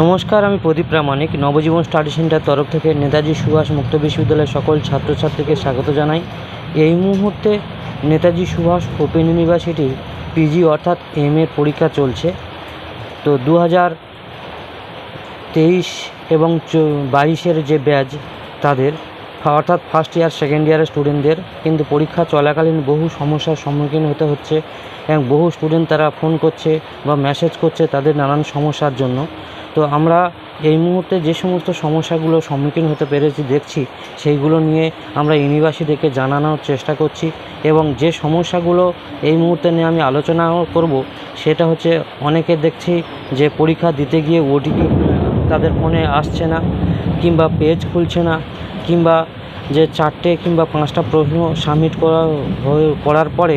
নমস্কার, আমি Pradip Pramanik. Nabajiban study centre তরফ থেকে নেতাজি সুভাষ মুক্ত বিশ্ববিদ্যালয়ের সকল ছাত্রছাত্রীকে স্বাগত জানাই। এই মুহূর্তে নেতাজি সুভাষ ওপেন ইউনিভার্সিটির পিজি অর্থাৎ এম এর পরীক্ষা চলছে। তো দু তেইশ এবং বাইশের যে ব্যাচ তাদের, অর্থাৎ ফার্স্ট ইয়ার, সেকেন্ড ইয়ারের স্টুডেন্টদের, কিন্তু পরীক্ষা চলাকালীন বহু সমস্যার সম্মুখীন হতে হচ্ছে এবং বহু স্টুডেন্ট তারা ফোন করছে বা মেসেজ করছে তাদের নানান সমস্যার জন্য। তো আমরা এই মুহূর্তে যে সমস্ত সমস্যাগুলো সম্মুখীন হতে পেরেছি, দেখছি, সেইগুলো নিয়ে আমরা ইউনিভার্সিটিকে জানানোর চেষ্টা করছি এবং যে সমস্যাগুলো এই মুহূর্তে নিয়ে আমি আলোচনাও করব, সেটা হচ্ছে অনেকে দেখছি যে পরীক্ষা দিতে গিয়ে ওটিপি তাদের ফোনে আসছে না, কিংবা পেজ খুলছে না, কিংবা যে চারটে কিংবা পাঁচটা প্রশ্ন সাবমিট করা করার পরে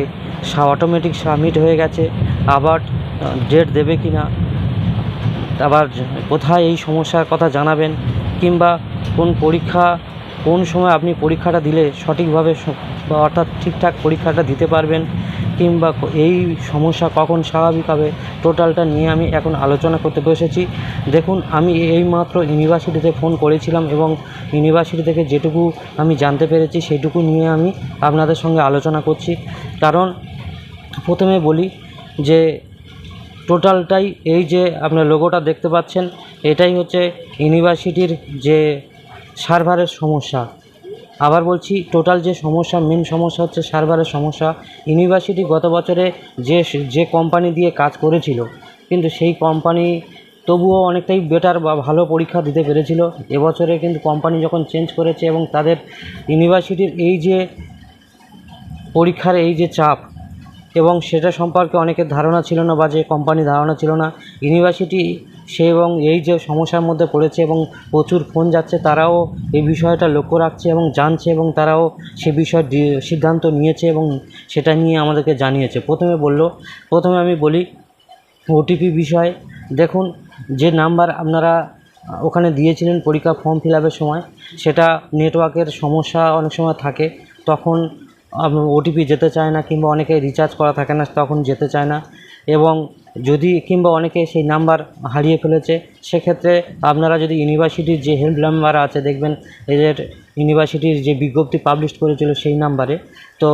অটোমেটিক সাবমিট হয়ে গেছে, আবার ডেট দেবে কি না আবার কোথায় এই সমস্যার কথা জানাবেন কিংবা কোন পরীক্ষা, কোন সময় আপনি পরীক্ষাটা দিলে সঠিকভাবে বা অর্থাৎ ঠিকঠাক পরীক্ষাটা দিতে পারবেন কিংবা এই সমস্যা কখন স্বাভাবিক হবে টোটালটা নিয়ে আমি এখন আলোচনা করতে বসেছি। দেখুন, আমি এইমাত্র ইউনিভার্সিটিতে ফোন করেছিলাম এবং ইউনিভার্সিটি থেকে যেটুকু আমি জানতে পেরেছি সেটুকু নিয়ে আমি আপনাদের সঙ্গে আলোচনা করছি। কারণ প্রথমে বলি যে টোটালটাই এই যে আপনার লোগোটা দেখতে পাচ্ছেন, এটাই হচ্ছে ইউনিভার্সিটির যে সার্ভারের সমস্যা। আবার বলছি, টোটাল যে সমস্যা মেন সমস্যা হচ্ছে সার্ভারের সমস্যা। ইউনিভার্সিটি গত বছরে যে যে কোম্পানি দিয়ে কাজ করেছিল, কিন্তু সেই কোম্পানি তবুও অনেকটাই বেটার বা ভালো পরীক্ষা দিতে পেরেছিল। এবছরে কিন্তু কোম্পানি যখন চেঞ্জ করেছে এবং তাদের ইউনিভার্সিটির এই যে পরীক্ষার এই যে চাপ এবং সেটা সম্পর্কে অনেকের ধারণা ছিল না বা যে কোম্পানির ধারণা ছিল না। ইউনিভার্সিটি সে এবং এই যে সমস্যার মধ্যে পড়েছে এবং প্রচুর ফোন যাচ্ছে, তারাও এই বিষয়টা লক্ষ্য রাখছে এবং জানছে এবং তারাও সে বিষয়ে সিদ্ধান্ত নিয়েছে এবং সেটা নিয়ে আমাদেরকে জানিয়েছে। প্রথমে বলল, প্রথমে আমি বলি ওটিপি বিষয়ে, দেখুন, যে নাম্বার আপনারা ওখানে দিয়েছিলেন পরীক্ষা ফর্ম ফিল সময়, সেটা নেটওয়ার্কের সমস্যা অনেক সময় থাকে। তখন ওটিপি যেতে চায় না কিংবা অনেকে রিচার্জ করা থাকে না, তখন যেতে চায় না। এবং যদি কিংবা অনেকে সেই নাম্বার হারিয়ে ফেলেছে, সেক্ষেত্রে আপনারা যদি ইউনিভার্সিটির যে হেল্প নাম্বার আছে, দেখবেন এদের ইউনিভার্সিটির যে বিজ্ঞপ্তি পাবলিশ করেছিল সেই নাম্বারে তো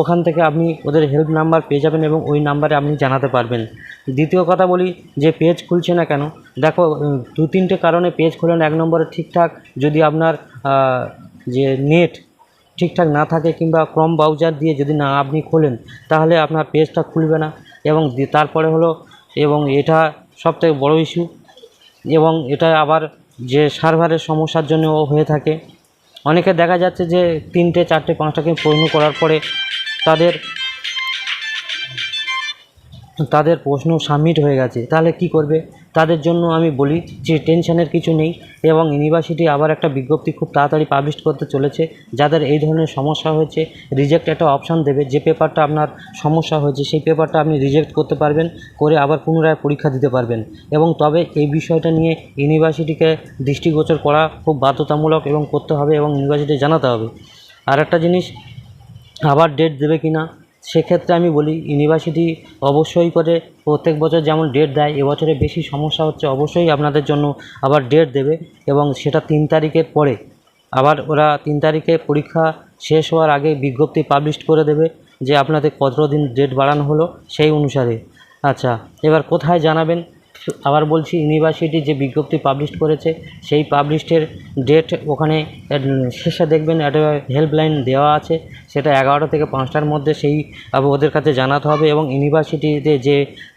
ওখান থেকে আপনি ওদের হেল্প নাম্বার পেয়ে যাবেন এবং ওই নাম্বারে আপনি জানাতে পারবেন। দ্বিতীয় কথা বলি, যে পেজ খুলছে না কেন, দেখো দু তিনটে কারণে পেজ খোলেন এক নম্বরে ঠিকঠাক যদি আপনার যে নেট ঠিকঠাক না থাকে কিংবা ক্রম ব্রাউজার দিয়ে যদি না আপনি খোলেন, তাহলে আপনার পেজটা খুলবে না। এবং তারপরে হলো, এবং এটা সবথেকে বড় ইস্যু এবং এটা আবার যে সার্ভারের সমস্যার জন্যও হয়ে থাকে। অনেকে দেখা যাচ্ছে যে তিনটে, চারটে পাঁচটাকে প্রশ্ন করার পরে তাদের তাদের প্রশ্ন সাবমিট হয়ে গেছে। তাহলে কি করবে? তাদের জন্য আমি বলি যে টেনশনের কিছু নেই এবং ইউনিভার্সিটি আবার একটা বিজ্ঞপ্তি খুব তাড়াতাড়ি পাবলিশ করতে চলেছে, যাদের এই ধরনের সমস্যা হয়েছে রিজেক্ট একটা অপশান দেবে, যে পেপারটা আপনার সমস্যা হয়েছে, সেই পেপারটা আপনি রিজেক্ট করতে পারবেন, করে আবার পুনরায় পরীক্ষা দিতে পারবেন। এবং তবে এই বিষয়টা নিয়ে ইউনিভার্সিটিকে দৃষ্টিগোচর করা খুব বাধ্যতামূলক এবং করতে হবে এবং ইউনিভার্সিটি জানাতে হবে। আর একটা জিনিস, আবার ডেট দেবে কি না সেক্ষেত্রে আমি বলি ইউনিভার্সিটি অবশ্যই করে প্রত্যেক বছর যেমন ডেট দেয়, এবছরে বেশি সমস্যা হচ্ছে অবশ্যই আপনাদের জন্য আবার ডেট দেবে এবং সেটা তিন তারিখের পরে। আবার ওরা তিন তারিখে পরীক্ষা শেষ হওয়ার আগে বিজ্ঞপ্তি পাবলিশ করে দেবে যে আপনাদের কত দিন ডেট বাড়ানো হলো সেই অনুসারে। আচ্ছা এবার কোথায় জানাবেন? আবার বলছি ইউনিভার্সিটি যে বিজ্ঞপ্তি পাবলিশ করেছে, সেই পাবলিশের ডেট ওখানে শেষে দেখবেন একটা হেল্পলাইন দেওয়া আছে, সেটা এগারোটা থেকে পাঁচটার মধ্যে সেই ওদের কাছে জানাতে হবে এবং ইউনিভার্সিটিতে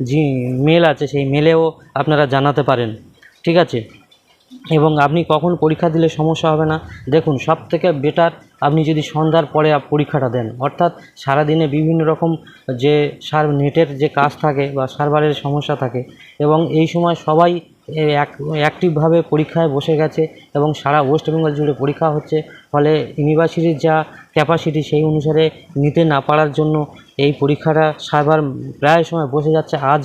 যে মেল আছে সেই মেলেও আপনারা জানাতে পারেন। ঠিক আছে? এবং আপনি কখন পরীক্ষা দিলে সমস্যা হবে না, দেখুন সব থেকে বেটার আপনি যদি সন্ধ্যার পরে পরীক্ষাটা দেন। অর্থাৎ সারাদিনে বিভিন্ন রকম যে সার, নেটের যে কাজ থাকে বা সার্ভারের সমস্যা থাকে এবং এই সময় সবাই অ্যাক্টিভভাবে পরীক্ষায় বসে গেছে এবং সারা ওয়েস্ট বেঙ্গল জুড়ে পরীক্ষা হচ্ছে, ফলে ইউনিভার্সিটির যা ক্যাপাসিটি সেই অনুসারে নিতে না পারার জন্য এই পরীক্ষাটা সার্ভার প্রায় সময় বসে যাচ্ছে। আজ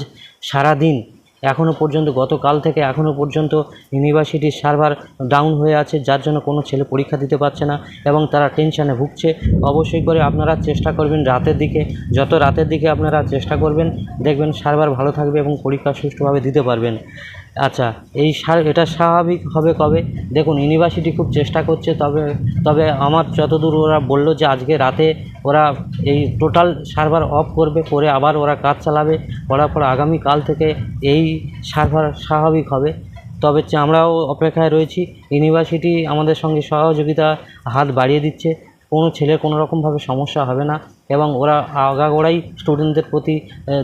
সারা দিন এখনও পর্যন্ত, গতকাল থেকে এখনও পর্যন্ত ইউনিভার্সিটির সার্ভার ডাউন হয়ে আছে, যার জন্য কোনো ছেলে পরীক্ষা দিতে পারছে না এবং তারা টেনশানে ভুগছে। অবশ্যই করে আপনারা চেষ্টা করবেন রাতের দিকে, যত রাতের দিকে আপনারা চেষ্টা করবেন, দেখবেন সার্ভার ভালো থাকবে এবং পরীক্ষা সুষ্ঠুভাবে দিতে পারবেন। আচ্ছা এই সার, এটা স্বাভাবিক হবে কবে? দেখুন ইউনিভার্সিটি খুব চেষ্টা করছে, তবে তবে আমার যতদূর ওরা বলল যে আজকে রাতে ওরা এই টোটাল সার্ভার অফ করবে, করে আবার ওরা কাজ চালাবে, করার পর আগামীকাল থেকে এই সার্ভার স্বাভাবিক হবে। তবে আমরাও অপেক্ষায় রয়েছি। ইউনিভার্সিটি আমাদের সঙ্গে সহযোগিতা হাত বাড়িয়ে দিচ্ছে। কোনো ছেলের কোনো রকমভাবে সমস্যা হবে না এবং ওরা আগাগোড়াই স্টুডেন্টদের প্রতি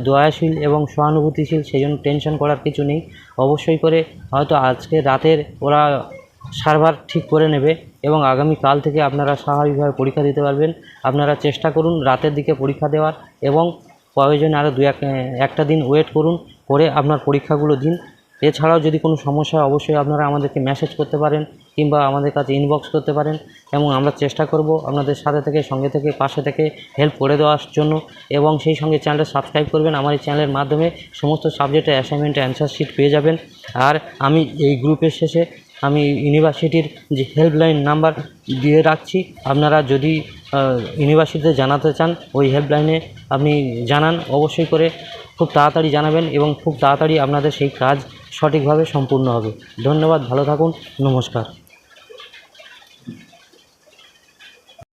দয়াশীল এবং সহানুভূতিশীল, সেই জন্য টেনশন করার কিছু নেই। অবশ্যই করে হয়তো আজকে রাতের ওরা সার্ভার ঠিক করে নেবে এবং আগামী কাল থেকে আপনারা স্বাভাবিকভাবে পরীক্ষা দিতে পারবেন। আপনারা চেষ্টা করুন রাতের দিকে পরীক্ষা দেওয়ার এবং প্রয়োজনে আরও দু এক, একটা দিন ওয়েট করুন করে আপনার পরীক্ষাগুলো দিন। এছাড়াও যদি কোনো সমস্যা হয় অবশ্যই আপনারা আমাদেরকে মেসেজ করতে পারেন কিংবা আমাদের কাছে ইনবক্স করতে পারেন এবং আমরা চেষ্টা করব আপনাদের সাথে থেকে, সঙ্গে থেকে, পাশে থেকে হেল্প করে দেওয়ার জন্য এবং সেই সঙ্গে চ্যানেলটা সাবস্ক্রাইব করবেন। আমার এই চ্যানেলের মাধ্যমে সমস্ত সাবজেক্টের অ্যাসাইনমেন্ট অ্যান্সার শিট পেয়ে যাবেন। আর আমি এই গ্রুপের শেষে আমি ইউনিভার্সিটির যে হেল্পলাইন নাম্বার দিয়ে রাখছি। আপনারা যদি ইউনিভার্সিটিতে জানাতে চান, ওই হেল্পলাইনে আপনি জানান। অবশ্যই করে খুব তাড়াতাড়ি জানাবেন এবং খুব তাড়াতাড়ি আপনাদের সেই কাজ সঠিকভাবে সম্পূর্ণ হবে। ধন্যবাদ, ভালো থাকুন, নমস্কার।